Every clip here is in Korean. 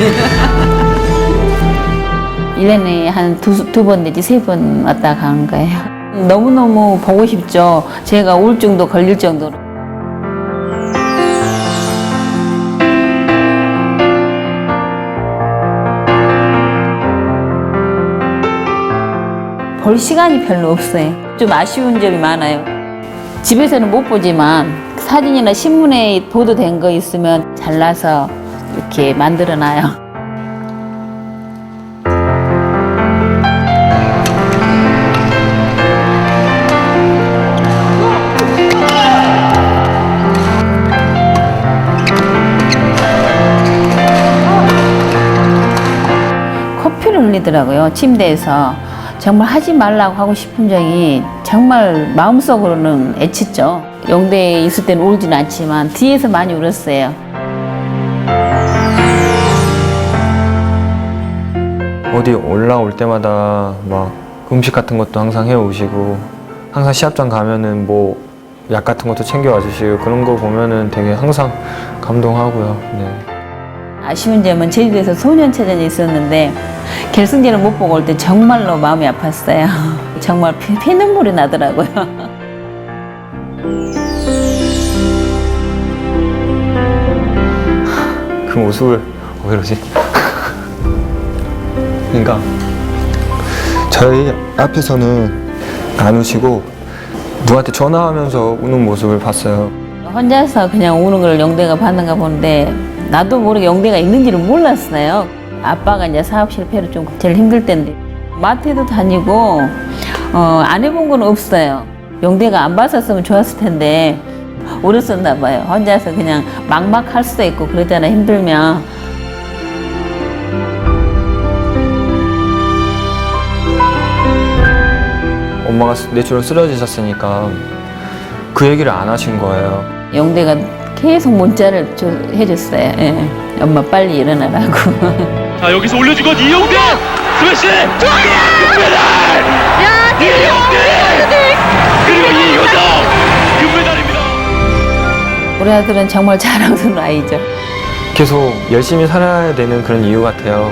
1년에 한 두 번 내지 세 번 왔다 가는 거예요. 너무너무 보고 싶죠. 제가 우울증도 걸릴 정도로. 볼 시간이 별로 없어요. 좀 아쉬운 점이 많아요. 집에서는 못 보지만 사진이나 신문에 보도된 거 있으면 잘라서 이렇게 만들어 놔요. 커피를 흘리더라고요, 침대에서. 정말 하지 말라고 하고 싶은 적이 정말 마음속으로는 애틋죠. 영대에 있을 때는 울진 않지만 뒤에서 많이 울었어요. 어디 올라올 때마다 막 음식 같은 것도 항상 해오시고 항상 시합장 가면은 뭐 약 같은 것도 챙겨와 주시고 그런 거 보면은 되게 항상 감동하고요. 네. 아쉬운 점은 제주도에서 소년체전이 있었는데 결승전을 못 보고 올 때 정말로 마음이 아팠어요. 정말 피, 피눈물이 나더라고요. 그 모습을 어, 왜 이러지? 그러니까 저희 앞에서는 안 우시고 누구한테 전화하면서 우는 모습을 봤어요. 혼자서 그냥 우는 걸 영대가 봤는가 보는데 나도 모르게 영대가 있는지를 몰랐어요. 아빠가 이제 사업 실패로 좀 제일 힘들 때인데 마트에도 다니고 어, 안 해본 건 없어요. 영대가 안 봤었으면 좋았을 텐데 울었었나 봐요. 혼자서 그냥 막막할 수도 있고 그러잖아 힘들면 엄마가 뇌출혈 쓰러지셨으니까 그 얘기를 안 하신 거예요. 영대가 계속 문자를 줘- 해줬어요. 예. 엄마 빨리 일어나라고. 자 여기서 올려주고 이영대 스매시 금메달 이영대 그리고 이효정 금메달입니다. 우리 아들은 정말 자랑스러운 아이죠. 계속 열심히 살아야 되는 그런 이유 같아요.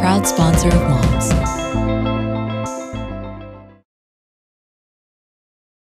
Proud sponsor of moms.